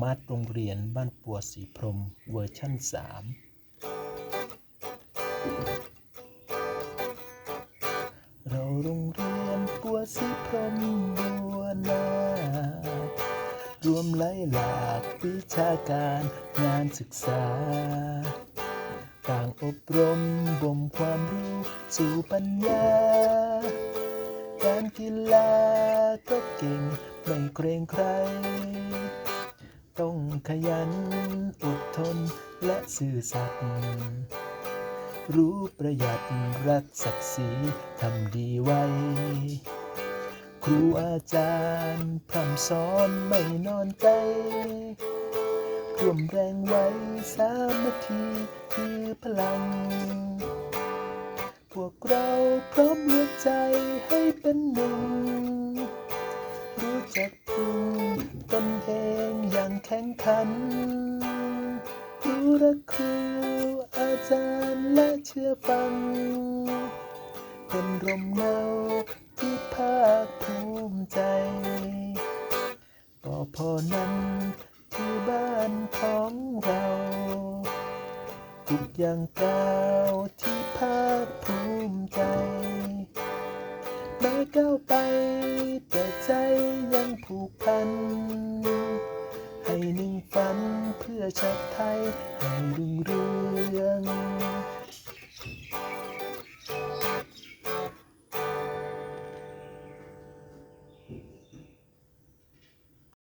มัดโรงเรียนบ้านปัวสีพรหมเวอร์ชั่นสามเราโรงเรียนปัวสีพรหมบัวนา รวมไล่หลากวิชาการงานศึกษา ต่างอบรมบ่มความรู้สู่ปัญญา การกีฬาก็เก่งไม่เกรงใคร ต้องขยันอดทนและซื่อสัตย์รู้ประหยัดรักศักดิ์ศรีทำดีไว้ ครูอาจารย์พร่ำสอนไม่นอนใจร่วมแรงไว้สามัคคีคือพลัง พวกเราพร้อมรวมใจให้เป็นหนึ่ง ตนเองอย่างแข็งขันรู้รักครูอาจารย์และเชื่อฟัง เป็นร่มเงาที่ภาคภูมิใจปอพอนั้นคือบ้านของเรา ทุกอย่างก้าวท แม่ก้าวไป แต่ใจยังผูกพัน ให้หนึ่งฝันเพื่อชาติไทยให้รุ่งเรือง